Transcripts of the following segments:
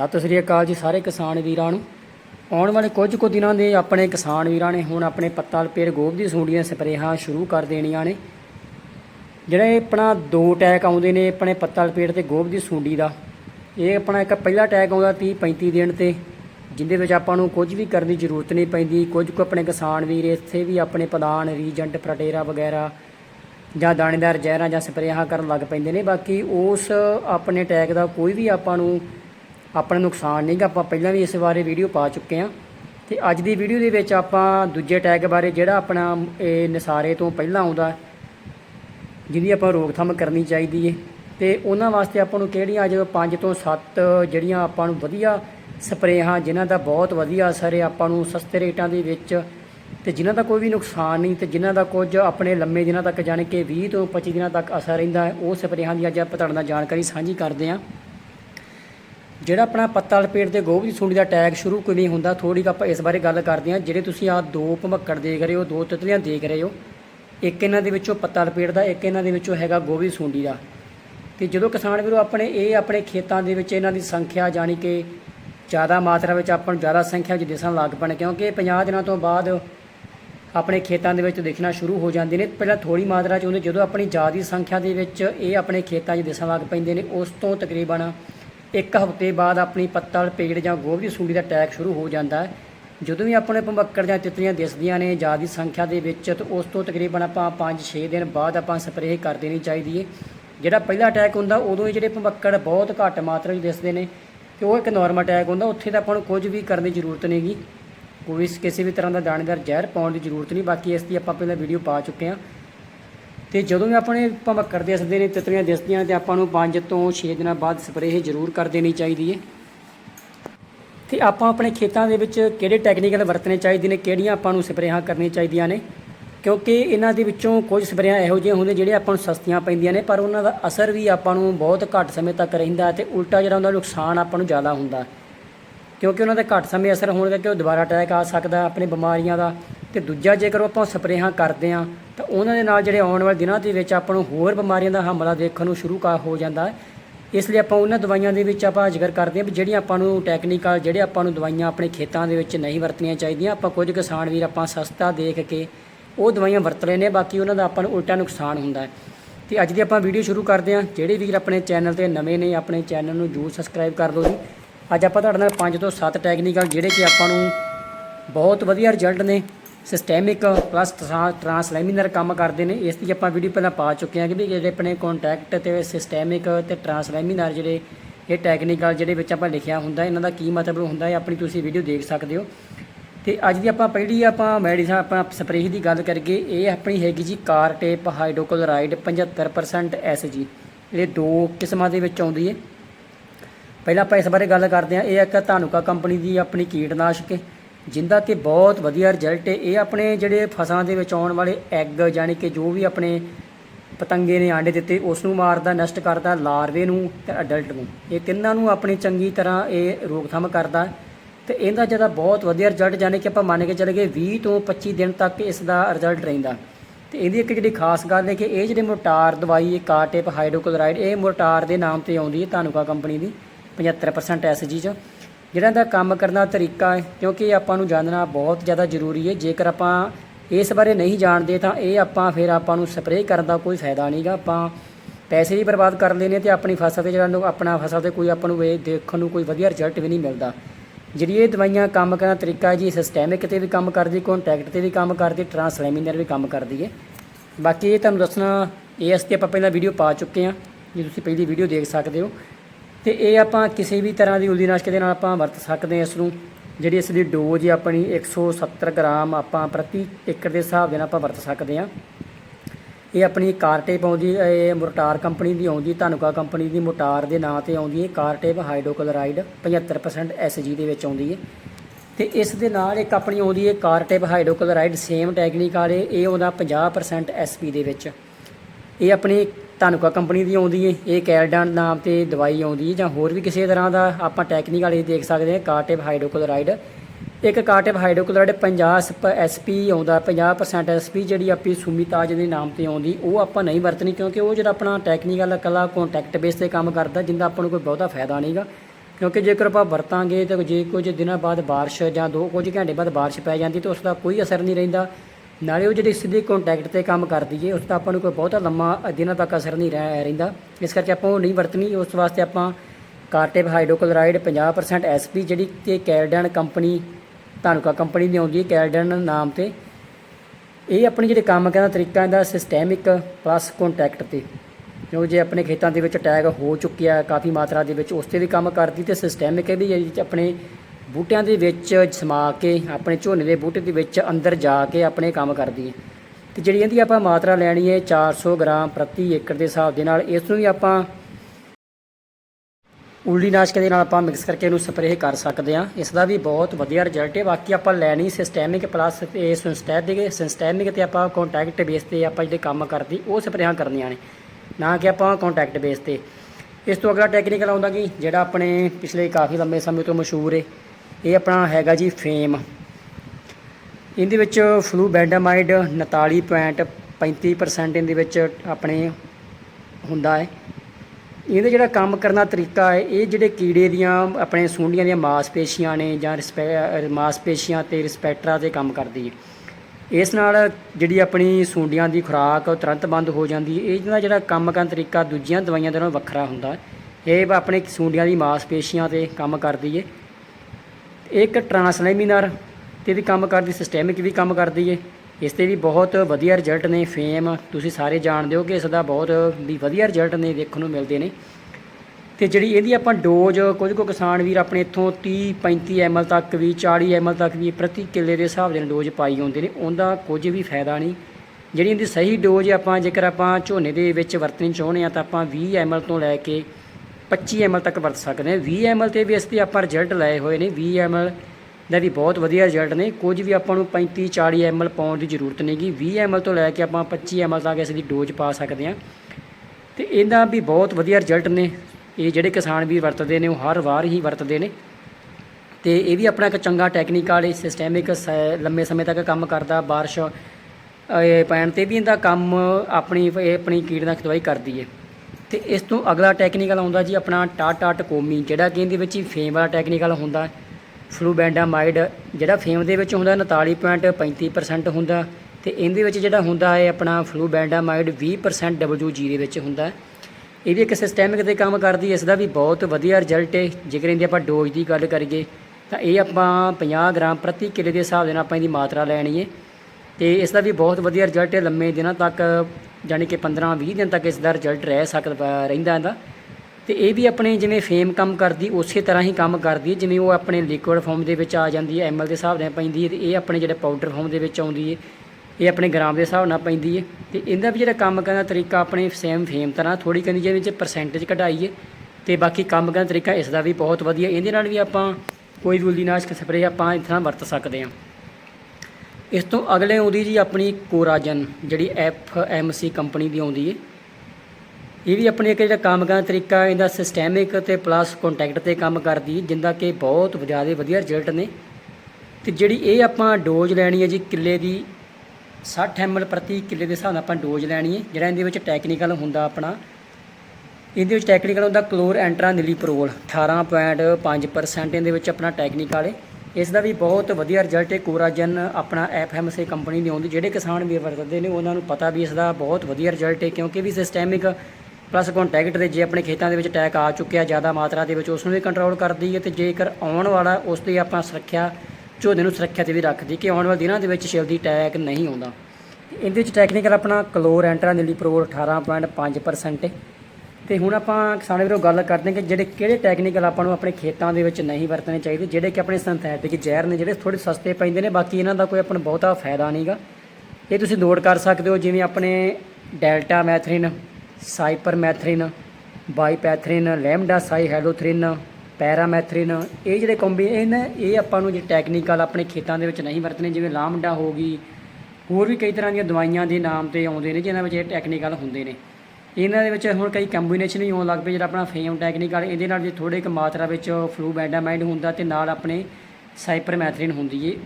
ਸਤਿ ਸ੍ਰੀ ਅਕਾਲ ਜੀ ਸਾਰੇ ਕਿਸਾਨ ਵੀਰਾਂ ਨੂੰ। ਆਉਣ ਵਾਲੇ ਕੁਝ ਕੁ ਦਿਨਾਂ ਦੇ ਆਪਣੇ ਕਿਸਾਨ ਵੀਰਾਂ ਨੇ ਹੁਣ ਆਪਣੇ ਪੱਤਾ ਲਪੇਟ ਗੋਭ ਦੀ ਸੂੰਡੀਆਂ ਸਪਰੇਹਾਂ ਸ਼ੁਰੂ ਕਰ ਦੇਣੀਆਂ ਨੇ। ਜਿਹੜੇ ਆਪਣਾ ਦੋ ਟੈਕ ਆਉਂਦੇ ਨੇ ਆਪਣੇ ਪੱਤਾ ਲਪੇਟ ਤੇ ਗੋਭ ਦੀ ਸੁੰਡੀ ਦਾ, ਇਹ ਆਪਣਾ ਇੱਕ ਪਹਿਲਾ ਟੈਕ ਆਉਂਦਾ 30 35 ਦਿਨ ਤੇ, ਜਿੰਦੇ ਵਿੱਚ ਆਪਾਂ ਨੂੰ ਕੁਝ ਵੀ ਕਰਨ ਦੀ ਜ਼ਰੂਰਤ ਨਹੀਂ ਪੈਂਦੀ। ਕੁਝ ਕੁ ਆਪਣੇ ਕਿਸਾਨ ਵੀਰ ਇੱਥੇ ਵੀ ਆਪਣੇ ਪਦਾਨ ਰੀਜੈਂਟ, ਫਰਟੇਰਾ ਵਗੈਰਾ ਜਾਂ ਦਾਣੇਦਾਰ ਜ਼ਹਿਰਾਂ ਜਾਂ ਸਪਰੇਹਾਂ ਕਰਨ ਲੱਗ ਪੈਂਦੇ ਨੇ। ਬਾਕੀ ਉਸ ਆਪਣੇ ਟੈਕ ਦਾ ਕੋਈ ਵੀ ਆਪਾਂ ਨੂੰ ਆਪਣਾ ਨੁਕਸਾਨ ਨਹੀਂਗਾ, ਆਪਾਂ ਪਹਿਲਾਂ ਵੀ ਇਸ ਬਾਰੇ ਵੀਡੀਓ ਪਾ ਚੁੱਕੇ ਹਾਂ। ਤੇ ਅੱਜ ਦੀ ਵੀਡੀਓ ਦੇ ਵਿੱਚ ਆਪਾਂ ਦੂਜੇ ਟੈਗ ਬਾਰੇ ਜਿਹੜਾ ਆਪਣਾ ਇਹ ਨਸਾਰੇ ਤੋਂ ਪਹਿਲਾਂ ਆਉਂਦਾ, ਜਿਹਦੀ ਆਪਾਂ ਰੋਕਥਾਮ ਕਰਨੀ ਚਾਹੀਦੀ ਏ। ਤੇ ਉਹਨਾਂ ਵਾਸਤੇ ਆਪਾਂ ਨੂੰ ਕਿਹੜੀਆਂ ਅੱਜ 5 ਤੋਂ 7 ਜਿਹੜੀਆਂ ਆਪਾਂ ਨੂੰ ਵਧੀਆ ਸਪਰੇਹਾਂ, ਜਿਨ੍ਹਾਂ ਦਾ ਬਹੁਤ ਵਧੀਆ ਅਸਰ ਹੈ ਆਪਾਂ ਨੂੰ ਸਸਤੇ ਰੇਟਾਂ ਦੇ ਵਿੱਚ, ਤੇ ਜਿਨ੍ਹਾਂ ਦਾ ਕੋਈ ਵੀ ਨੁਕਸਾਨ ਨਹੀਂ, ਤੇ ਜਿਨ੍ਹਾਂ ਦਾ ਕੁਝ ਆਪਣੇ ਲੰਮੇ ਦਿਨਾਂ ਤੱਕ ਜਾਣੀ ਕਿ 20 ਤੋਂ 25 ਦਿਨਾਂ ਤੱਕ ਅਸਰ ਰਹਿੰਦਾ ਹੈ, ਉਹ ਸਪਰੇਹਾਂ ਦੀ ਅੱਜ ਆਪਾਂ ਤੁਹਾਡੇ ਨਾਲ ਜਾਣਕਾਰੀ ਸਾਂਝੀ ਕਰਦੇ ਹਾਂ। ਜਿਹੜਾ ਆਪਣਾ ਪੱਤਾ ਲਪੇਟ ਤੇ ਗੋਭ ਦੀ ਸੁੰਡੀ ਦਾ ਟੈਗ ਸ਼ੁਰੂ ਕਿਵੇਂ ਹੁੰਦਾ ਥੋੜੀ ਆਪਾਂ ਇਸ ਬਾਰੇ ਗੱਲ ਕਰਦੇ ਹਾਂ। ਜਿਹੜੇ ਤੁਸੀਂ ਆ ਦੋ ਭਮੱਕੜ ਦੇਖ ਰਹੇ ਹੋ, ਦੋ ਤਿਤਲੀਆਂ ਦੇਖ ਰਹੇ ਹੋ, ਇੱਕ ਇਹਨਾਂ ਦੇ ਵਿੱਚੋਂ ਪੱਤਾ ਲਪੇਟ ਦਾ, ਇੱਕ ਇਹਨਾਂ ਦੇ ਵਿੱਚੋਂ ਹੈਗਾ ਗੋਭ ਦੀ ਸੁੰਡੀ ਦਾ। ਤੇ ਜਦੋਂ ਕਿਸਾਨ ਵੀਰੋ ਆਪਣੇ ਇਹ ਆਪਣੇ ਖੇਤਾਂ ਦੇ ਵਿੱਚ ਇਹਨਾਂ ਦੀ ਸੰਖਿਆ ਜਾਣੀ ਕਿ ਜ਼ਿਆਦਾ ਮਾਤਰਾ ਵਿੱਚ ਆਪਾਂ ਨੂੰ ਜ਼ਿਆਦਾ ਸੰਖਿਆ ਵਿੱਚ ਦਿਸਣ ਲੱਗ ਪਣ, ਕਿਉਂਕਿ 50 ਦਿਨਾਂ ਤੋਂ ਬਾਅਦ ਆਪਣੇ ਖੇਤਾਂ ਦੇ ਵਿੱਚ ਦਿਖਣਾ ਸ਼ੁਰੂ ਹੋ ਜਾਂਦੇ ਨੇ। ਪਹਿਲਾਂ ਥੋੜੀ ਮਾਤਰਾ ਚ ਹੁੰਦੇ, ਜਦੋਂ ਆਪਣੀ ਜ਼ਿਆਦੀ ਸੰਖਿਆ ਦੇ ਵਿੱਚ ਇਹ ਆਪਣੇ ਖੇਤਾਂ 'ਚ ਦਿਸਣ ਲੱਗ ਪੈਂਦੇ ਨੇ, ਉਸ ਤੋਂ ਤਕਰੀਬਨ ਇੱਕ ਹਫ਼ਤੇ ਬਾਅਦ ਆਪਣੀ ਪੱਤਲ, ਪੇੜ ਜਾਂ ਗੋਭ ਦੀ ਸੁੰਡੀ ਦਾ ਅਟੈਕ ਸ਼ੁਰੂ ਹੋ ਜਾਂਦਾ ਹੈ। ਜਦੋਂ ਵੀ ਆਪਣੇ ਭੰਬੱਕੜ ਜਾਂ ਤਿਤਲੀਆਂ ਦਿਸਦੀਆਂ ਨੇ ਜ਼ਿਆਦੀ ਸੰਖਿਆ ਦੇ ਵਿੱਚ, ਤੇ ਉਸ ਤੋਂ ਤਕਰੀਬਨ ਆਪਾਂ 5-6 ਦਿਨ ਬਾਅਦ ਆਪਾਂ ਸਪਰੇਅ ਕਰ ਦੇਣੀ ਚਾਹੀਦੀ ਹੈ ਜਿਹੜਾ ਪਹਿਲਾ ਅਟੈਕ ਹੁੰਦਾ, ਉਦੋਂ ਹੀ ਜਿਹੜੇ ਭੰਬੱਕੜ ਬਹੁਤ ਘੱਟ ਮਾਤਰਾ ਵਿੱਚ ਦਿਸਦੇ ਨੇ, ਤੇ ਉਹ ਇੱਕ ਨਾਰਮਲ ਅਟੈਕ ਹੁੰਦਾ। ਉੱਥੇ ਤਾਂ ਆਪਾਂ ਨੂੰ ਕੁਝ ਵੀ ਕਰਨ ਦੀ ਜ਼ਰੂਰਤ ਨਹੀਂਗੀ ਕੋਈ ਕਿਸੇ ਵੀ ਤਰ੍ਹਾਂ ਦਾ ਦਾਣੇਦਾਰ ਜ਼ਹਿਰ ਪਾਉਣ ਦੀ ਜ਼ਰੂਰਤ ਨਹੀਂ, ਬਾਕੀ ਇਸ ਦੀ ਆਪਾਂ ਪਹਿਲਾਂ ਵੀਡੀਓ ਪਾ ਚੁੱਕੇ ਹਾਂ। ਤੇ ਜਦੋਂ ਵੀ ਆਪਣੇ ਭਮੱਕੜ ਦਿਸਦੇ ਨੇ, ਤਿਤਲੀਆਂ ਦਿਸਦੀਆਂ ਤੇ ਆਪਾਂ ਨੂੰ 5 ਤੋਂ 6 ਦਿਨਾਂ ਬਾਅਦ ਸਪਰੇਅ ਜ਼ਰੂਰ ਕਰ ਦੇਣੀ ਚਾਹੀਦੀ ਹੈ ਤੇ ਆਪਾਂ ਆਪਣੇ ਖੇਤਾਂ ਦੇ ਵਿੱਚ ਕਿਹੜੇ ਟੈਕਨੀਕਲ ਵਰਤਣੇ ਚਾਹੀਦੇ ਨੇ, ਕਿਹੜੀਆਂ ਆਪਾਂ ਨੂੰ ਸਪਰੇਹਾਂ ਕਰਨੀਆਂ ਚਾਹੀਦੀਆਂ ਨੇ? ਕਿਉਂਕਿ ਇਹਨਾਂ ਦੇ ਵਿੱਚੋਂ ਕੁਝ ਸਪਰੇਆਂ ਇਹੋ ਜਿਹੀਆਂ ਹੁੰਦੀਆਂ ਜਿਹੜੇ ਆਪਾਂ ਨੂੰ ਸਸਤੀਆਂ ਪੈਂਦੀਆਂ ਨੇ, ਪਰ ਉਹਨਾਂ ਦਾ ਅਸਰ ਵੀ ਆਪਾਂ ਨੂੰ ਬਹੁਤ ਘੱਟ ਸਮੇਂ ਤੱਕ ਰਹਿੰਦਾ ਤੇ ਉਲਟਾ ਜਿਹੜਾ ਉਹਦਾ ਨੁਕਸਾਨ ਆਪਾਂ ਨੂੰ ਜ਼ਿਆਦਾ ਹੁੰਦਾ। ਕਿਉਂਕਿ ਉਹਨਾਂ ਦਾ ਘੱਟ ਸਮੇਂ ਅਸਰ ਹੋਣ ਕਰਕੇ ਉਹ ਦੁਬਾਰਾ ਅਟੈਕ ਆ ਸਕਦਾ ਆਪਣੇ ਬਿਮਾਰੀਆਂ ਦਾ। ਤੇ ਦੂਜਾ ਜੇਕਰ ਆਪਾਂ ਸਪਰੇਹਾਂ ਕਰਦੇ ਆ ਤਾਂ ਉਹਨਾਂ ਦੇ ਨਾਲ ਜਿਹੜੇ ਆਉਣ ਵਾਲੇ ਦਿਨਾਂ ਦੇ ਵਿੱਚ ਆਪਾਂ ਨੂੰ ਹੋਰ ਬਿਮਾਰੀਆਂ ਦਾ ਹਮਲਾ ਦੇਖਣ ਨੂੰ ਸ਼ੁਰੂ ਕਾ ਹੋ ਜਾਂਦਾ ਹੈ। ਇਸ ਲਈ ਆਪਾਂ ਉਹਨਾਂ ਦਵਾਈਆਂ ਦੇ ਵਿੱਚ ਆਪਾਂ ਜ਼ਿਕਰ ਕਰਦੇ ਹਾਂ ਵੀ ਜਿਹੜੀਆਂ ਆਪਾਂ ਨੂੰ ਟੈਕਨੀਕਲ ਜਿਹੜੇ ਆਪਾਂ ਨੂੰ ਦਵਾਈਆਂ ਆਪਣੇ ਖੇਤਾਂ ਦੇ ਵਿੱਚ ਨਹੀਂ ਵਰਤਣੀਆਂ ਚਾਹੀਦੀਆਂ, ਆਪਾਂ ਕੁਝ ਕਿਸਾਨ ਵੀਰ ਆਪਾਂ ਸਸਤਾ ਦੇਖ ਕੇ ਉਹ ਦਵਾਈਆਂ ਵਰਤ ਰਹੇ ਨੇ ਬਾਕੀ ਉਹਨਾਂ ਦਾ ਆਪਾਂ ਨੂੰ ਉਲਟਾ ਨੁਕਸਾਨ ਹੁੰਦਾ ਹੈ। ਤੇ ਅੱਜ ਦੀ ਆਪਾਂ ਵੀਡੀਓ ਸ਼ੁਰੂ ਕਰਦੇ ਹਾਂ। ਜਿਹੜੇ ਵੀਰ ਆਪਣੇ ਚੈਨਲ ਤੇ ਨਵੇਂ ਨੇ, ਆਪਣੇ ਚੈਨਲ ਨੂੰ ਜਰੂਰ ਸਬਸਕ੍ਰਾਈਬ ਕਰ ਲਓ ਜੀ। ਅੱਜ ਆਪਾਂ ਤੁਹਾਡੇ ਨਾਲ 5 ਤੋਂ 7 ਟੈਕਨੀਕਲ ਜਿਹੜੇ ਕਿ ਆਪਾਂ ਨੂੰ ਬਹੁਤ ਵਧੀਆ ਰਿਜ਼ਲਟ ਨੇ। ਸਿਸਟੈਮਿਕ ਪਲੱਸ ਟ੍ਰਾਂਸਲੈਮਿਨਰ ਕੰਮ ਕਰਦੇ ਨੇ। ਇਸ ਦੀ ਆਪਾਂ ਵੀਡੀਓ ਪਹਿਲਾਂ ਪਾ ਚੁੱਕੇ ਹਾਂ ਕਿ ਵੀ ਜਿਹੜੇ ਆਪਣੇ ਕੰਟੈਕਟ ਤੇ ਸਿਸਟੈਮਿਕ ਤੇ ਟ੍ਰਾਂਸਲੈਮਿਨਰ ਜਿਹੜੇ ਇਹ ਟੈਕਨੀਕਲ ਜਿਹੜੇ ਵਿੱਚ ਆਪਾਂ ਲਿਖਿਆ ਹੁੰਦਾ, ਇਹਨਾਂ ਦਾ ਕੀ ਮਤਲਬ ਹੁੰਦਾ ਹੈ, ਆਪਣੀ ਤੁਸੀਂ ਵੀਡੀਓ ਦੇਖ ਸਕਦੇ ਹੋ। ਤੇ ਅੱਜ ਦੀ ਆਪਾਂ ਪਹਿਲੀ ਆਪਾਂ ਮੈਡੀਸਨ ਆਪਾਂ ਸਪਰੇਅ ਦੀ ਗੱਲ ਕਰੀਏ, ਇਹ ਆਪਣੀ ਹੈਗੀ ਜੀ ਕਾਰਟੇਪ ਹਾਈਡਰੋਕਲੋਰਾਈਡ 75% ਐਸਜੀ ਇਹ ਦੋ ਕਿਸਮਾਂ ਦੇ ਵਿੱਚ ਆਉਂਦੀ ਹੈ। ਪਹਿਲਾਂ ਆਪਾਂ ਇਸ ਬਾਰੇ ਗੱਲ ਕਰਦੇ ਹਾਂ। ਇਹ ਇੱਕ ਧਾਨੁਕਾ ਕੰਪਨੀ ਦੀ ਆਪਣੀ ਕੀਟਨਾਸ਼ਕ ਹੈ। ਜਿੰਦਾ ਕਿ ਬਹੁਤ ਵਧੀਆ ਰਿਜ਼ਲਟ ਹੈ। ਇਹ ਆਪਣੇ ਜਿਹੜੇ ਫਸਲਾਂ ਦੇ ਵਿੱਚ ਆਉਣ ਵਾਲੇ ਐਗ ਯਾਨੀ ਕਿ ਜੋ ਵੀ ਆਪਣੇ ਪਤੰਗੇ ਨੇ ਆਂਡੇ ਦਿੱਤੇ ਉਸ ਨੂੰ ਮਾਰਦਾ, ਨਸ਼ਟ ਕਰਦਾ, ਲਾਰਵੇ ਨੂੰ ਤੇ ਅਡਲਟ ਨੂੰ। ਇਹ ਤਿੰਨਾਂ ਨੂੰ ਆਪਣੀ ਚੰਗੀ ਤਰ੍ਹਾਂ ਇਹ ਰੋਕਥਾਮ ਕਰਦਾ। ਹੈ ਤੇ ਇਹਦਾ ਜਿਹੜਾ ਬਹੁਤ ਵਧੀਆ ਰਿਜ਼ਲਟ ਯਾਨੀ ਕਿ ਆਪਾਂ ਮੰਨ ਕੇ ਚੱਲ ਗਏ 20 ਤੋਂ 25 ਦਿਨ ਤੱਕ ਇਸ ਦਾ ਰਿਜ਼ਲਟ ਰਹਿੰਦਾ। ਤੇ ਇਹਦੀ ਇੱਕ ਜਿਹੜੀ ਖਾਸ ਗੱਲ ਹੈ ਕਿ ਇਹ ਜਿਹੜੀ ਮੋਟਾਰ ਦਵਾਈ, ਇਹ ਕਾਰਟੇਪ, ਹਾਈਡਰੋਕਲੋਰਾਈਡ, ਇਹ ਮੋਟਾਰ ਦੇ ਨਾਮ ਤੇ ਆਉਂਦੀ ਹੈ ਧਾਨੁਕਾ ਕੰਪਨੀ ਦੀ 75% ਐਸਜੀ ਚ। ਜਿਹੜਾ ਦਾ ਕੰਮ ਕਰਨ ਦਾ ਤਰੀਕਾ ਹੈ, ਕਿਉਂਕਿ ਆਪਾਂ ਨੂੰ ਜਾਣਨਾ ਬਹੁਤ ਜ਼ਿਆਦਾ ਜ਼ਰੂਰੀ ਹੈ। ਜੇਕਰ ਆਪਾਂ ਇਸ ਬਾਰੇ ਨਹੀਂ ਜਾਣਦੇ ਤਾਂ ਇਹ ਆਪਾਂ ਫਿਰ ਆਪਾਂ ਨੂੰ ਸਪਰੇਅ ਕਰਨ ਦਾ ਕੋਈ ਫਾਇਦਾ ਨਹੀਂਗਾ ਆਪਾਂ ਪੈਸੇ ਵੀ ਬਰਬਾਦ ਕਰ ਲੈਨੇ ਤੇ ਆਪਣੀ ਫਸਲ ਤੇ ਜਿਹੜਾ ਨੂੰ ਆਪਣਾ ਫਸਲ ਤੇ ਕੋਈ ਆਪਾਂ ਨੂੰ ਇਹ ਦੇਖਣ ਨੂੰ ਕੋਈ ਵਧੀਆ ਰਿਜ਼ਲਟ ਵੀ ਨਹੀਂ ਮਿਲਦਾ। ਜਿਹੜੀ ਇਹ ਦਵਾਈਆਂ ਕੰਮ ਕਰਨ ਦਾ ਤਰੀਕਾ ਜੀ ਸਿਸਟੈਮਿਕ ਤੇ ਵੀ ਕੰਮ ਕਰਦੀ ਕੰਟੈਕਟ ਤੇ ਵੀ ਕੰਮ ਕਰਦੀ ਟ੍ਰਾਂਸਲੈਮਿਨਰ ਵੀ ਕੰਮ ਕਰਦੀ ਹੈ। ਬਾਕੀ ਇਹ ਤੁਹਾਨੂੰ ਦੱਸਣਾ ਇਸ ਤੇ ਆਪਾਂ ਪਹਿਲਾਂ ਵੀਡੀਓ ਪਾ ਚੁੱਕੇ ਹਾਂ। ਜੇ ਤੁਸੀਂ ਪਹਿਲੀ ਵੀਡੀਓ ਦੇਖ ਸਕਦੇ ਹੋ। ਤੇ ਇਹ ਆਪਾਂ ਕਿਸੇ ਵੀ ਤਰ੍ਹਾਂ ਦੀ ਉਲਦੀਨਾਸ਼ਕ ਦੇ ਨਾਲ ਆਪਾਂ ਵਰਤ ਸਕਦੇ ਹਾਂ ਇਸ ਨੂੰ ਜਿਹੜੀ ਇਸ ਦੀ ਡੋਜ਼ ਹੈ ਆਪਣੀ 170 ਗ੍ਰਾਮ ਆਪਾਂ ਪ੍ਰਤੀ ਏਕੜ ਦੇ ਹਿਸਾਬ ਦੇ ਨਾਲ ਆਪਾਂ ਵਰਤ ਸਕਦੇ ਹਾਂ। ਇਹ ਆਪਣੀ ਕਾਰਟੇਪ ਆਉਂਦੀ, ਇਹ ਮੋਟਾਰ ਕੰਪਨੀ ਦੀ ਆਉਂਦੀ, ਧਾਨੁਕਾ ਕੰਪਨੀ ਦੀ ਮੋਟਾਰ ਦੇ ਨਾਂ ਤੇ ਆਉਂਦੀ ਹੈ। ਕਾਰਟੇਪ ਹਾਈਡਰੋਕਲੋਰਾਈਡ 75% ਐਸਜੀ ਦੇ ਵਿੱਚ ਆਉਂਦੀ ਹੈ। ਤੇ ਇਸ ਦੇ ਨਾਲ ਇੱਕ ਆਪਣੀ ਆਉਂਦੀ ਹੈ ਕਾਰਟੇਪ ਹਾਈਡਰੋਕਲੋਰਾਈਡ, ਸੇਮ ਟੈਕਨੀਕ ਵਾਲੇ, ਇਹ ਆਉਂਦਾ 50% ਐਸਪੀ ਦੇ ਵਿੱਚ। ਇਹ ਆਪਣੀ ਧਾਨੁਕਾ ਕੰਪਨੀ ਦੀ ਆਉਂਦੀ ਹੈ ਇਹ ਕੈਲਡਨ ਨਾਮ ਤੇ ਦਵਾਈ ਆਉਂਦੀ ਹੈ ਜਾਂ ਹੋਰ ਵੀ ਕਿਸੇ ਤਰ੍ਹਾਂ ਦਾ ਆਪਾਂ ਟੈਕਨੀਕਲ ਇਹ ਦੇਖ ਸਕਦੇ ਹਾਂ ਕਾਰਟੇਪ ਹਾਈਡਰੋਕਲੋਰਾਈਡ ਇੱਕ ਕਾਰਟੇਪ ਹਾਈਡਰੋਕਲੋਰਾਈਡ 50 ਐਸਪੀ ਆਉਂਦਾ 50% ਐਸਪੀ ਜਿਹੜੀ ਆਪੀ ਸੁਮਿਤਾਜ ਦੇ ਨਾਮ ਤੇ ਆਉਂਦੀ, ਉਹ ਆਪਾਂ ਨਹੀਂ ਵਰਤਣੀ ਕਿਉਂਕਿ ਉਹ ਜਿਹੜਾ ਆਪਣਾ ਟੈਕਨੀਕਲ ਕਲਾ ਕੰਟੈਕਟ ਬੇਸ ਤੇ ਕੰਮ ਕਰਦਾ, ਜਿੰਦਾ ਆਪਾਂ ਨੂੰ ਕੋਈ ਬਹੁਤਾ ਫਾਇਦਾ ਨਹੀਂਗਾ ਕਿਉਂਕਿ ਜੇਕਰ ਆਪਾਂ ਵਰਤਾਂਗੇ ਤਾਂ ਜੇ ਕੁਝ ਦਿਨਾਂ ਬਾਅਦ ਬਾਰਿਸ਼ ਜਾਂ ਦੋ ਕੁਝ ਘੰਟੇ ਬਾਅਦ ਬਾਰਿਸ਼ ਪੈ ਜਾਂਦੀ ਤਾਂ ਉਸ ਦਾ ਕੋਈ ਅਸਰ ਨਹੀਂ ਰਹਿੰਦਾ। ਨਾਲੇ ਉਹ ਜਿਹੜੀ ਸਿੱਧੀ ਕੰਟੈਕਟ ਤੇ ਕੰਮ ਕਰਦੀ ਏ, ਉਸ ਦਾ ਆਪਾਂ ਨੂੰ ਕੋਈ ਬਹੁਤਾ ਲੰਮਾ ਦਿਨਾਂ ਤੱਕ ਅਸਰ ਨਹੀਂ ਰਹਿ, ਰਹਿੰਦਾ। ਇਸ ਕਰਕੇ ਆਪਾਂ ਉਹ ਨਹੀਂ ਵਰਤਣੀ, ਉਸ ਵਾਸਤੇ ਆਪਾਂ ਕਾਰਟਿਵ ਹਾਈਡਰੋਕਲੋਰਾਈਡ 50% ਐਸਪੀ ਜਿਹੜੀ ਕਿ ਕੈਲਡਨ ਕੰਪਨੀ ਧਾਨੁਕਾ ਕੰਪਨੀ ਦੀ ਆਉਂਦੀ ਹੈ ਕੈਲਡਨ ਨਾਮ ਤੇ। ਇਹ ਆਪਣੀ ਜਿਹੜੇ ਕੰਮ ਕਰਨ ਦਾ ਤਰੀਕਾ ਇਹਦਾ ਸਿਸਟੈਮਿਕ ਪਲੱਸ ਕੰਟੈਕਟ ਤੇ। ਕਿਉਂਕਿ ਜੇ ਆਪਣੇ ਖੇਤਾਂ ਦੇ ਵਿੱਚ ਅਟੈਕ ਹੋ ਚੁੱਕਿਆ, ਕਾਫੀ ਮਾਤਰਾ ਦੇ ਵਿੱਚ ਉਸ ਤੇ ਵੀ ਕੰਮ ਕਰਦੀ ਤੇ ਸਿਸਟੈਮਿਕ ਇਹ ਵੀ ਆਪਣੇ ਬੂਟਿਆਂ ਦੇ ਵਿੱਚ ਸਮਾ ਕੇ, ਆਪਣੇ ਝੋਨੇ ਦੇ ਬੂਟੇ ਦੇ ਵਿੱਚ ਅੰਦਰ ਜਾ ਕੇ ਆਪਣੇ ਕੰਮ ਕਰਦੀ ਹੈ। ਤੇ ਜਿਹੜੀ ਇਹਦੀ ਆਪਾਂ ਮਾਤਰਾ ਲੈਣੀ ਹੈ 400 ਗ੍ਰਾਮ ਪ੍ਰਤੀ ਏਕੜ ਦੇ ਹਿਸਾਬ ਦੇ ਨਾਲ, ਇਸ ਨੂੰ ਵੀ ਆਪਾਂ ਉਲਡੀ ਨਾਸ਼ਕ ਦੇ ਨਾਲ ਆਪਾਂ ਮਿਕਸ ਕਰਕੇ ਇਹਨੂੰ ਸਪਰੇਅ ਕਰ ਸਕਦੇ ਹਾਂ। ਇਸ ਦਾ ਵੀ ਬਹੁਤ ਵਧੀਆ ਰਿਜ਼ਲਟ ਹੈ। ਬਾਕੀ ਆਪਾਂ ਲੈਣੀ ਸਿਸਟੈਮਿਕ ਪਲੱਸ ਇਹ ਸਿੰਸਟੈਟਿਕ ਸਿੰਸਟੈਮਿਕ ਤੇ ਆਪਾਂ ਕੰਟੈਕਟ ਬੇਸ ਤੇ ਆਪਾਂ ਜਿਹੜੇ ਕੰਮ ਕਰਦੀ, ਉਹ ਸਪਰੇਹਾਂ ਕਰਨੀਆਂ ਨੇ, ਨਾ ਕਿ ਆਪਾਂ ਕੰਟੈਕਟ ਬੇਸ ਤੇ। ਇਸ ਤੋਂ ਅਗਲਾ ਟੈਕਨੀਕਲ ਆਉਂਦਾ ਕਿ ਜਿਹੜਾ ਆਪਣੇ ਪਿਛਲੇ ਕਾਫੀ ਲੰਬੇ ਸਮੇਂ ਤੋਂ ਮਸ਼ਹੂਰ ਹੈ। ਇਹ ਆਪਣਾ ਹੈਗਾ ਜੀ ਫੇਮ। ਇਹਦੇ ਵਿੱਚ ਫਲੂ ਬੈਂਡਾਮਾਈਡ 49.35% ਇਹਦੇ ਵਿੱਚ ਆਪਣੇ ਹੁੰਦਾ ਹੈ। ਇਹਦਾ ਜਿਹੜਾ ਕੰਮ ਕਰਨ ਦਾ ਤਰੀਕਾ ਹੈ, ਇਹ ਜਿਹੜੇ ਕੀੜੇ ਦੀਆਂ ਆਪਣੇ ਸੁੰਡੀਆਂ ਦੀਆਂ ਮਾਸਪੇਸ਼ੀਆਂ ਨੇ ਜਾਂ ਰਿਸਪੈ, ਮਾਸਪੇਸ਼ੀਆਂ ਤੇ ਰਿਸਪੈਕਟਰਾਂ ਤੇ ਕੰਮ ਕਰਦੀ ਹੈ। ਇਸ ਨਾਲ ਜਿਹੜੀ ਆਪਣੀ ਸੁੰਡੀਆਂ ਦੀ ਖੁਰਾਕ ਤੁਰੰਤ ਬੰਦ ਹੋ ਜਾਂਦੀ ਹੈ। ਇਹਦਾ ਜਿਹੜਾ ਕੰਮ ਕਰਨ ਤਰੀਕਾ ਦੂਜੀਆਂ ਦਵਾਈਆਂ ਦੇ ਨਾਲੋਂ ਵੱਖਰਾ ਹੁੰਦਾ ਇਹ ਆਪਣੇ ਸੁੰਡੀਆਂ ਦੀ ਮਾਸਪੇਸ਼ੀਆਂ ਤੇ ਕੰਮ ਕਰਦੀ ਹੈ। ਇੱਕ ਟ੍ਰਾਂਸਲੈਮੀਨਰ ਤੇ ਵੀ ਕੰਮ ਕਰਦੀ ਸਿਸਟੈਮਿਕ ਵੀ ਕੰਮ ਕਰਦੀ ਹੈ ਇਸ ਤੇ ਵੀ ਬਹੁਤ ਵਧੀਆ ਰਿਜ਼ਲਟ ਨੇ ਫੇਮ ਤੁਸੀਂ ਸਾਰੇ ਜਾਣਦੇ ਹੋ ਕਿ ਇਸ ਦਾ ਬਹੁਤ ਵੀ ਵਧੀਆ ਰਿਜ਼ਲਟ ਨੇ, ਦੇਖਣ ਨੂੰ ਮਿਲਦੇ ਨੇ। ਤੇ ਜਿਹੜੀ ਇਹਦੀ ਆਪਾਂ ਡੋਜ਼ ਕੁਝ ਕੁ ਕਿਸਾਨ ਵੀਰ ਆਪਣੇ ਇੱਥੋਂ 30 35 ml ਤੱਕ ਵੀ 40 ml ਤੱਕ ਵੀ ਪ੍ਰਤੀ ਕਿੱਲੇ ਦੇ ਹਿਸਾਬ ਦੇ ਨਾਲ ਡੋਜ਼ ਪਾਈ ਹੁੰਦੇ ਨੇ, ਉਹਦਾ ਕੁਝ ਵੀ ਫਾਇਦਾ ਨਹੀਂ। ਜਿਹੜੀ ਇਹਦੀ ਸਹੀ ਡੋਜ਼ ਆਪਾਂ ਜੇਕਰ ਆਪਾਂ ਝੋਨੇ ਦੇ ਵਿੱਚ ਵਰਤਣੀ ਚਾਹੁੰਦੇ ਆ ਤਾਂ ਆਪਾਂ 20 ml ਤੋਂ ਲੈ ਕੇ 25 ml ਤੱਕ ਵਰਤ ਸਕਦੇ ਹਾਂ। 20 ml ਤੇ ਵੀ ਇਸ ਤੇ ਆਪਾਂ ਰਿਜ਼ਲਟ ਲਏ ਹੋਏ ਨੇ। 20 ml ਦਾ ਵੀ ਬਹੁਤ ਵਧੀਆ ਰਿਜ਼ਲਟ ਨੇ। ਕੁਝ ਵੀ ਆਪਾਂ ਨੂੰ 35 40 ml ਪਾਉਣ ਦੀ ਜ਼ਰੂਰਤ ਨਹੀਂਗੀ 20 ml ਤੋਂ ਲੈ ਕੇ ਆਪਾਂ 25 ml ਤੱਕ ਇਸ ਦੀ ਡੋਜ਼ ਪਾ ਸਕਦੇ ਹਾਂ। ਤੇ ਇਹਦਾ ਵੀ ਬਹੁਤ ਵਧੀਆ ਰਿਜ਼ਲਟ ਨੇ। ਇਹ ਜਿਹੜੇ ਕਿਸਾਨ ਵੀ ਵਰਤਦੇ ਨੇ, ਉਹ ਹਰ ਵਾਰ ਹੀ ਵਰਤਦੇ ਨੇ। ਤੇ ਇਹ ਵੀ ਆਪਣਾ ਇੱਕ ਚੰਗਾ ਟੈਕਨੀਕਲ ਸਿਸਟੈਮਿਕ ਲੰਮੇ ਸਮੇਂ ਤੱਕ ਕੰਮ ਕਰਦਾ। ਬਾਰਿਸ਼ ਪੈਣ ਤੇ ਵੀ ਇਹਦਾ ਕੰਮ ਆਪਣੀ ਆਪਣੀ ਕੀਟਨਾਸ਼ਕ ਦਵਾਈ ਕਰਦੀ ਹੈ। ਤੇ ਇਸ ਤੋਂ ਅਗਲਾ ਟੈਕਨੀਕਲ ਆਉਂਦਾ ਜੀ ਆਪਣਾ ਟਾਟਾ ਟਕੋਮੀ ਜਿਹੜਾ ਕਿ ਇਹਦੇ ਵਿੱਚ ਹੀ ਫੇਮ ਵਾਲਾ ਟੈਕਨੀਕਲ ਹੁੰਦਾ। ਫਲੂਬੈਂਡਾਮਾਈਡ ਜਿਹੜਾ ਫੇਮ ਦੇ ਵਿੱਚ ਹੁੰਦਾ 49.35% ਹੁੰਦਾ। ਤੇ ਇਹਦੇ ਵਿੱਚ ਜਿਹੜਾ ਹੁੰਦਾ ਹੈ ਆਪਣਾ ਫਲੂਬੈਂਡਾਮਾਈਡ 20% WG ਦੇ ਵਿੱਚ ਹੁੰਦਾ। ਇਹ ਵੀ ਇੱਕ ਸਿਸਟੈਮਿਕ ਤੇ ਕੰਮ ਕਰਦੀ ਇਸ ਦਾ ਵੀ ਬਹੁਤ ਵਧੀਆ ਰਿਜ਼ਲਟ ਹੈ। ਜੇਕਰ ਇਹਦੀ ਆਪਾਂ ਡੋਜ਼ ਦੀ ਗੱਲ ਕਰੀਏ, ਤਾਂ ਇਹ ਆਪਾਂ 50 ਗ੍ਰਾਮ ਪ੍ਰਤੀ ਕਿਲੇ ਦੇ ਹਿਸਾਬ ਦੇ ਨਾਲ ਆਪਾਂ ਇਹਦੀ ਮਾਤਰਾ ਲੈਣੀ ਹੈ। ਤੇ ਇਸ ਦਾ ਵੀ ਬਹੁਤ ਵਧੀਆ ਰਿਜ਼ਲਟ ਹੈ, ਲੰਮੇ ਦਿਨਾਂ ਤੱਕ ਯਾਨੀ ਕਿ 15 20 ਦਿਨ ਤੱਕ ਇਸ ਦਾ ਰਿਜ਼ਲਟ ਰਹਿ ਸਕਦਾ ਰਹਿੰਦਾ ਇਹਦਾ। ਤੇ ਇਹ ਵੀ ਆਪਣੇ ਜਿਵੇਂ ਫੇਮ ਕੰਮ ਕਰਦੀ, ਉਸੇ ਤਰ੍ਹਾਂ ਹੀ ਕੰਮ ਕਰਦੀ ਹੈ, ਜਿਵੇਂ ਉਹ ਆਪਣੇ ਲਿਕੁਇਡ ਫਾਰਮ ਦੇ ਵਿੱਚ ਆ ਜਾਂਦੀ ਹੈ ਐਮਐਲ ਦੇ ਹਿਸਾਬ ਨਾਲ ਪੈਂਦੀ ਹੈ, ਤੇ ਇਹ ਆਪਣੇ ਜਿਹੜੇ ਪਾਊਡਰ ਫਾਰਮ ਦੇ ਵਿੱਚ ਆਉਂਦੀ ਹੈ, ਇਹ ਆਪਣੇ ਗ੍ਰਾਮ ਦੇ ਹਿਸਾਬ ਨਾਲ ਪੈਂਦੀ ਹੈ। ਤੇ ਇਹਦਾ ਵੀ ਜਿਹੜਾ ਕੰਮ ਕਰਨ ਦਾ ਤਰੀਕਾ ਆਪਣੇ ਸੇਮ ਫੇਮ ਤਰ੍ਹਾਂ ਥੋੜੀ ਕਹਿੰਦੀ ਜਿਹਦੇ ਵਿੱਚ ਪਰਸੈਂਟੇਜ ਘਟਾਈ ਹੈ, ਤੇ ਬਾਕੀ ਕੰਮ ਕਰਨ ਦਾ ਤਰੀਕਾ ਇਸ ਦਾ ਵੀ ਬਹੁਤ ਵਧੀਆ। ਇਹਦੇ ਨਾਲ ਵੀ ਆਪਾਂ ਕੋਈ ਵੀ ਉਲੀਨਾਸ਼ਕ ਸਪਰੇਅ ਆਪਾਂ ਇਸ ਤਰ੍ਹਾਂ ਵਰਤ ਸਕਦੇ ਹਾਂ। ਇਸ ਤੋਂ ਅਗਲੇ ਆਉਂਦੀ ਜੀ ਆਪਣੀ ਕੋਰਾਜਨ, ਜਿਹੜੀ ਐਫ ਐਮ ਸੀ ਕੰਪਨੀ ਦੀ ਆਉਂਦੀ ਹੈ ਇਹ ਵੀ ਆਪਣੀ ਇੱਕ ਜਿਹੜਾ ਕੰਮ ਕਰਨ ਤਰੀਕਾ, ਇਹਦਾ ਸਿਸਟੈਮਿਕ ਤੇ ਪਲੱਸ ਕੰਟੈਕਟ ਤੇ ਕੰਮ ਕਰਦੀ ਹੈ ਜਿੰਦਾ ਕਿ ਬਹੁਤ ਜ਼ਿਆਦਾ ਵਧੀਆ ਰਿਜ਼ਲਟ ਨੇ। ਤੇ ਜਿਹੜੀ ਇਹ ਆਪਾਂ ਡੋਜ਼ ਲੈਣੀ ਹੈ ਜੀ ਕਿੱਲੇ ਦੀ 60 ml ਪ੍ਰਤੀ ਕਿੱਲੇ ਦੇ ਹਿਸਾਬ ਨਾਲ ਆਪਾਂ ਡੋਜ਼ ਲੈਣੀ ਹੈ ਜਿਹੜਾ ਇਹਦੇ ਵਿੱਚ ਟੈਕਨੀਕਲ ਹੁੰਦਾ ਆਪਣਾ। ਇਹਦੇ ਵਿੱਚ ਟੈਕਨੀਕਲ ਹੁੰਦਾ ਕਲੋਰ ਐਂਟਰਾ ਨਿਲੀਪਰੋਲ 18.5% ਇਹਦੇ ਵਿੱਚ ਆਪਣਾ ਟੈਕਨੀਕਲ ਹੈ ਇਸ ਦਾ ਵੀ ਬਹੁਤ ਵਧੀਆ ਰਿਜ਼ਲਟ ਹੈ। ਕੋਰਾਜਨ ਆਪਣਾ ਐਫਐਮਸੀ ਕੰਪਨੀ ਦੀ ਆਉਂਦੀ, ਜਿਹੜੇ ਕਿਸਾਨ ਵੀਰ ਵਰਤਦੇ ਨੇ, ਉਹਨਾਂ ਨੂੰ ਪਤਾ ਵੀ ਇਸ ਦਾ ਬਹੁਤ ਵਧੀਆ ਰਿਜ਼ਲਟ ਹੈ, ਕਿਉਂਕਿ ਵੀ ਸਿਸਟੈਮਿਕ ਪਲੱਸ ਕੰਟੈਕਟ ਦੇ ਜੇ ਆਪਣੇ ਖੇਤਾਂ ਦੇ ਵਿੱਚ ਅਟੈਕ ਆ ਚੁੱਕਿਆ, ਜ਼ਿਆਦਾ ਮਾਤਰਾ ਦੇ ਵਿੱਚ ਉਸ ਨੂੰ ਵੀ ਕੰਟਰੋਲ ਕਰਦੀ ਹੈ ਤੇ ਜੇਕਰ ਆਉਣ ਵਾਲਾ ਉਸ ਦੀ ਆਪਾਂ ਸੁਰੱਖਿਆ, ਝੋਨੇ ਨੂੰ ਸੁਰੱਖਿਆ ਤੇ ਵੀ ਰੱਖਦੀ ਕਿ ਆਉਣ ਵਾਲੇ ਦਿਨਾਂ ਦੇ ਵਿੱਚ ਜਲਦੀ ਅਟੈਕ ਨਹੀਂ ਆਉਂਦਾ। ਇਹਦੇ ਵਿੱਚ ਟੈਕਨੀਕਲ ਆਪਣਾ ਕਲੋਰ ਐਂਟਰਾਂ ਦੇ ਐਂਟਰਾ ਨਿਲੀਪਰੋਲ 18.5% ਹੈ। ਤੇ ਹੁਣ ਆਪਾਂ ਕਿਸਾਨ ਵੀਰੋ ਗੱਲ ਕਰਦੇ ਹਾਂ ਕਿ ਜਿਹੜੇ ਕਿਹੜੇ ਟੈਕਨੀਕਲ ਆਪਾਂ ਨੂੰ ਆਪਣੇ ਖੇਤਾਂ ਦੇ ਵਿੱਚ ਨਹੀਂ ਵਰਤਣੇ ਚਾਹੀਦੇ, ਜਿਹੜੇ ਕਿ ਆਪਣੇ ਸਿੰਥੈਟਿਕ ਜ਼ਹਿਰ ਨੇ, ਜਿਹੜੇ ਥੋੜੇ ਸਸਤੇ ਪੈਂਦੇ ਨੇ, ਬਾਕੀ ਇਹਨਾਂ ਦਾ ਕੋਈ ਆਪਾਂ ਨੂੰ ਬਹੁਤਾ ਫਾਇਦਾ ਨਹੀਂਗਾ ਇਹ ਤੁਸੀਂ ਨੋਟ ਕਰ ਸਕਦੇ ਹੋ, ਜਿਵੇਂ ਆਪਣੇ ਡੈਲਟਾ ਮੈਥਰੀਨ, ਸਾਈਪਰ ਮੈਥਰੀਨ, ਬਾਈਪੈਥਰੀਨ, ਲੈਮਡਾ ਸਾਈ ਹੈਲੋਥਰਿਨ, ਪੈਰਾਮੈਥਰੀਨ, ਇਹ ਜਿਹੜੇ ਕੰਬੀਨੇਸ਼ਨ ਇਹ ਆਪਾਂ ਨੂੰ ਜੇ ਟੈਕਨੀਕਲ ਆਪਣੇ ਖੇਤਾਂ ਦੇ ਵਿੱਚ ਨਹੀਂ ਵਰਤਣੇ, ਜਿਵੇਂ ਲਾਮਡਾ ਹੋ ਗਈ, ਹੋਰ ਵੀ ਕਈ ਤਰ੍ਹਾਂ ਦੀਆਂ ਦਵਾਈਆਂ ਦੇ ਨਾਮ ਤੇ ਆਉਂਦੇ ਨੇ, ਜਿਨ੍ਹਾਂ ਵਿੱਚ ਇਹ ਟੈਕਨੀਕਲ ਹੁੰਦੇ ਨੇ। ਇਹਨਾਂ ਦੇ ਵਿੱਚ ਹੁਣ ਕਈ ਕੰਬੀਨੇਸ਼ਨ ਹੀ ਆਉਣ ਲੱਗ ਪਏ, ਜਿਹੜਾ ਆਪਣਾ ਫੇਮ ਟੈਕਨੀਕਲ ਇਹਦੇ ਨਾਲ ਜੇ ਥੋੜੇ ਕੁ ਮਾਤਰਾ ਵਿੱਚ ਫਲੂ ਬੈਂਡਾਮਾਈਡ ਹੁੰਦਾ ਤੇ ਨਾਲ ਆਪਣੇ ਸਾਈਪਰਮੈਥਰਿਨ ਹੁੰਦੀ ਏ,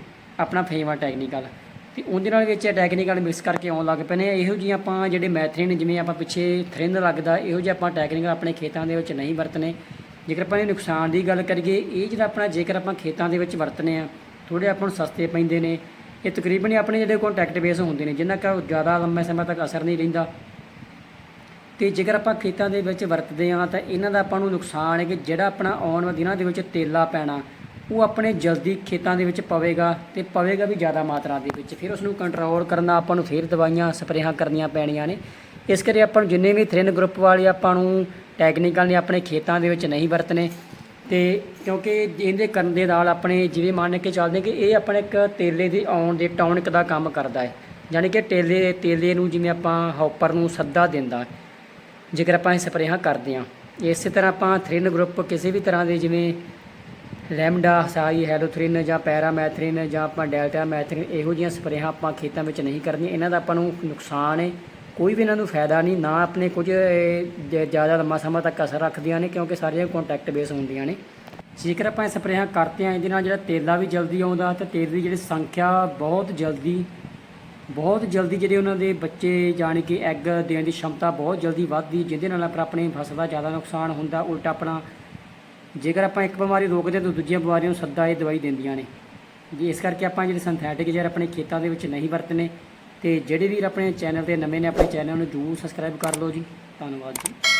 ਆਪਣਾ ਫੇਮ ਟੈਕਨੀਕਲ ਤੇ ਉਹਦੇ ਨਾਲ ਵਿੱਚ ਟੈਕਨੀਕਲ ਮਿਕਸ ਕਰਕੇ ਆਉਣ ਲੱਗ ਪਏ ਨੇ। ਇਹੋ ਜਿਹੀਆਂ ਆਪਾਂ ਜਿਹੜੇ ਮੈਥਰਿਨ ਜਿਵੇਂ ਆਪਾਂ ਪਿੱਛੇ ਥਰਿੰਦ ਲੱਗਦਾ, ਇਹੋ ਜਿਹੇ ਆਪਾਂ ਟੈਕਨੀਕਲ ਆਪਣੇ ਖੇਤਾਂ ਦੇ ਵਿੱਚ ਨਹੀਂ ਵਰਤਨੇ। ਜੇਕਰ ਆਪਾਂ ਇਹ ਨੁਕਸਾਨ ਦੀ ਗੱਲ ਕਰੀਏ, ਇਹ ਜਿਹੜਾ ਆਪਣਾ ਜੇਕਰ ਆਪਾਂ ਖੇਤਾਂ ਦੇ ਵਿੱਚ ਵਰਤਨੇ ਆ ਥੋੜੇ ਆਪਾਂ ਨੂੰ ਸਸਤੇ ਪੈਂਦੇ ਨੇ। ਇਹ ਤਕਰੀਬਨ ਹੀ ਆਪਣੇ ਜਿਹੜੇ ਕੰਟੈਕਟ ਬੇਸ ਹੁੰਦੇ ਨੇ ਜਿਨ੍ਹਾਂ ਕਾ ਜ਼ਿਆਦਾ ਲੰਮੇ ਸਮੇਂ ਤੱਕ ਅਸਰ ਨਹੀਂ ਰਹਿੰਦਾ। ਤੇ ਜੇਕਰ ਆਪਾਂ ਖੇਤਾਂ ਦੇ ਵਿੱਚ ਵਰਤਦੇ ਹਾਂ ਤਾਂ ਇਹਨਾਂ ਦਾ ਆਪਾਂ ਨੂੰ ਨੁਕਸਾਨ ਹੈ ਕਿ ਜਿਹੜਾ ਆਪਣਾ ਆਉਣ ਵਾਲੇ ਦਿਨਾਂ ਦੇ ਵਿੱਚ ਤੇਲਾ ਪੈਣਾ, ਉਹ ਆਪਣੇ ਜਲਦੀ ਖੇਤਾਂ ਦੇ ਵਿੱਚ ਪਵੇਗਾ ਤੇ ਪਵੇਗਾ ਵੀ ਜ਼ਿਆਦਾ ਮਾਤਰਾ ਦੇ ਵਿੱਚ। ਫਿਰ ਉਸ ਨੂੰ ਕੰਟਰੋਲ ਕਰਨਾ ਆਪਾਂ ਨੂੰ ਫਿਰ ਦਵਾਈਆਂ ਸਪਰੇਹਾਂ ਕਰਨੀਆਂ ਪੈਣੀਆਂ ਨੇ। ਇਸ ਕਰਕੇ ਆਪਾਂ ਨੂੰ ਜਿੰਨੇ ਵੀ ਥ੍ਰਿਨ ਗਰੁੱਪ ਵਾਲੇ ਆਪਾਂ ਨੂੰ ਟੈਕਨੀਕਲ ਨੇ ਆਪਣੇ ਖੇਤਾਂ ਦੇ ਵਿੱਚ ਨਹੀਂ ਵਰਤਨੇ ਤੇ ਕਿਉਂਕਿ ਇਹਦੇ ਕਰਨ ਦੇ ਨਾਲ ਆਪਣੇ ਜਿਵੇਂ ਮੰਨ ਕੇ ਚੱਲਦੇ ਕਿ ਇਹ ਆਪਣੇ ਇੱਕ ਤੇਲੇ ਦੇ ਆਉਣ ਦੇ ਟੌਨਿਕ ਦਾ ਕੰਮ ਕਰਦਾ ਹੈ। ਯਾਨੀ ਕਿ ਤੇਲੇ ਤੇਲੇ ਨੂੰ ਜਿਵੇਂ ਆਪਾਂ ਹੌਪਰ ਨੂੰ ਸੱਦਾ ਦਿੰਦਾ। ਜੇਕਰ ਆਪਾਂ ਇਹ ਸਪਰੇਹਾਂ ਕਰਦੇ ਹਾਂ। ਇਸੇ ਤਰ੍ਹਾਂ ਆਪਾਂ ਥ੍ਰਿਨ ਗਰੁੱਪ ਕਿਸੇ ਵੀ ਤਰ੍ਹਾਂ ਦੇ ਜਿਵੇਂ ਲੈਮਡਾ ਸਾਈ ਹੈਲੋਥ੍ਰਿਨ ਜਾਂ ਪੈਰਾਮੈਥ੍ਰਿਨ ਜਾਂ ਆਪਾਂ ਡੈਲਟਾ ਮੈਥ੍ਰਿਨ ਇਹੋ ਜਿਹੀਆਂ ਸਪਰੇਹਾਂ ਆਪਾਂ ਖੇਤਾਂ ਵਿੱਚ ਨਹੀਂ ਕਰਨੀਆਂ। ਇਹਨਾਂ ਦਾ ਆਪਾਂ ਨੂੰ ਨੁਕਸਾਨ ਹੈ। ਕੋਈ ਵੀ ਇਹਨਾਂ ਨੂੰ ਫਾਇਦਾ ਨਹੀਂ। ਨਾ ਆਪਣੇ ਕੁਝ ਜ਼ਿਆਦਾ ਲੰਮਾ ਸਮਾਂ ਤੱਕ ਅਸਰ ਰੱਖਦੀਆਂ ਨੇ, ਕਿਉਂਕਿ ਸਾਰੀਆਂ ਕੰਟੈਕਟ ਬੇਸ ਹੁੰਦੀਆਂ ਨੇ। ਜੇਕਰ ਆਪਾਂ ਸਪਰੇਹਾਂ ਕਰਦੇ ਹਾਂ, ਇਹਦੇ ਨਾਲ ਜਿਹੜਾ ਤੇਲਾ ਵੀ ਜਲਦੀ ਆਉਂਦਾ ਤੇ ਤੇਲ ਦੀ ਜਿਹੜੀ ਸੰਖਿਆ ਬਹੁਤ ਜਲਦੀ ਬਹੁਤ ਜਲਦੀ ਜਿਹੜੇ ਉਹਨਾਂ ਦੇ ਬੱਚੇ ਜਾਣੀ ਕਿ ਐਗ ਦੇਣ ਦੀ ਸ਼ਮਤਾ ਬਹੁਤ ਜਲਦੀ ਵੱਧਦੀ, ਜਿਹਦੇ ਨਾਲ ਆਪਣਾ ਆਪਣੀ ਫਸਲ ਦਾ ਜ਼ਿਆਦਾ ਨੁਕਸਾਨ ਹੁੰਦਾ, ਉਲਟਾ ਆਪਣਾ ਜੇਕਰ ਆਪਾਂ ਇੱਕ ਬਿਮਾਰੀ ਰੋਕਦੇ ਤਾਂ ਦੂਜੀਆਂ ਬਿਮਾਰੀਆਂ ਨੂੰ ਸੱਦਾ ਇਹ ਦਵਾਈ ਦਿੰਦੀਆਂ ਨੇ। ਜੀ, ਇਸ ਕਰਕੇ ਆਪਾਂ ਜਿਹੜੇ ਸਿੰਥੈਟਿਕ ਜ਼ਹਿਰ ਆਪਣੇ ਖੇਤਾਂ ਦੇ ਵਿੱਚ ਨਹੀਂ ਵਰਤਨੇ, ਤੇ ਜਿਹੜੇ ਵੀ ਆਪਣੇ ਚੈਨਲ ਤੇ ਨਵੇਂ ਨੇ, ਆਪਣੇ ਚੈਨਲ ਨੂੰ ਜਰੂਰ ਸਬਸਕ੍ਰਾਈਬ ਕਰ ਲਓ ਜੀ। ਧੰਨਵਾਦ ਜੀ।